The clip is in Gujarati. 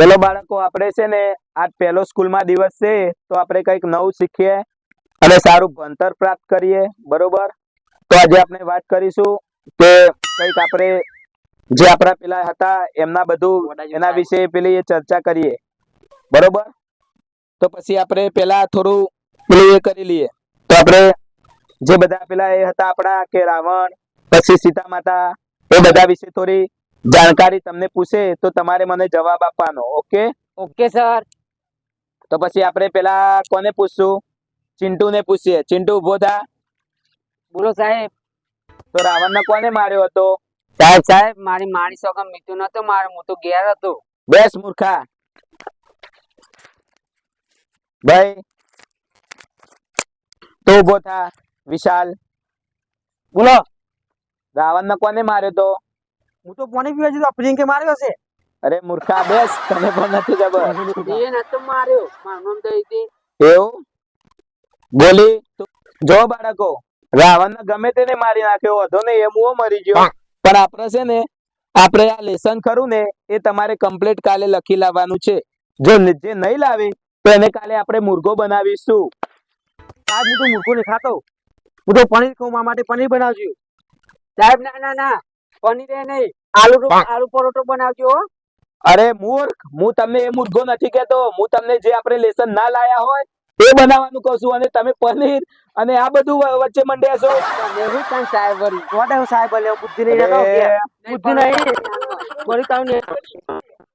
ચલો બાળકો, આપણે છે ને આજ પહેલો સ્કૂલમાં દિવસ છે, તો આપણે કંઈક નવું શીખીએ અને સારું ભણતર પ્રાપ્ત કરીએ, બરોબર? તો આજે આપણે વાત કરીશું કે કંઈક આપણે જે આપણા પેલા હતા, એમના બધું, એના વિશે પેલી ચર્ચા કરીએ, બરોબર? તો પછી આપણે પેલા થોડું પેલું એ કરી લઈએ. તો આપણે જે બધા પેલા એ હતા આપણા, કે રાવણ, પછી સીતા માતા એ બધા વિશે થોડી જાણકારી તમને પૂછે તો તમારે મને જવાબ આપવાનો ઓકે? Okay sir. તો પછી આપણે પેલા કોને પૂછશું? ચિંટુ ને પૂછીએ. ચિંટુ ઊભો થા. બોલો સાહેબ. તો રાવણ ને કોને માર્યો હતો? સાહેબ સાહેબ મારી માણી સોગમ મીઠું નતો મારે હું તો ઘેર હતો. બેસ મૂર્ખા. ભાઈ. તો ઊભો થા વિશાલ. બોલો. રાવણ ને કોને માર્યો તો હું તો પાણી પીવા જતો પ્રિયંકે માર્યો છે. અરે મૂર્ખા બેસ તને પણ નથી ખબર. એ નતો માર્યો મારું નામ હતી એવું? બોલી જો બાળકો રાવણ ને ગમે તેને મારી નાખ્યો હતો ને એમ હું મરી ગયો. પણ આપણે છે ને આપણે આ લેસન ખરું ને એ તમારે કમ્પ્લીટ કાલે લખી લાવવાનું છે. જો જે નહીં લાવે તો એને કાલે આપણે મુર્ગો બનાવીશું. આજ હું તો મુર્ગો નહીં ખાતો હું તો પનીર ખાઉં માટે પનીર બનાવજો. સાહેબ ના ના ના પનીર નહીં. આલુ આલુ પરોઠો બનાવજો અરે મૂર્ખ હું તમને એ મુર્ગો નથી કેતો હું તમને જે આપણે લેસન ના લાયા હોય એ બનાવવાનું કહું છું. અને તમે પનીર અને આ બધું વચ્ચે મંડ્યા છો. હું કાંઈ સાહેબ વળી. જોડે સાહેબ લે બુદ્ધિ નહીં બુદ્ધિ નહીં.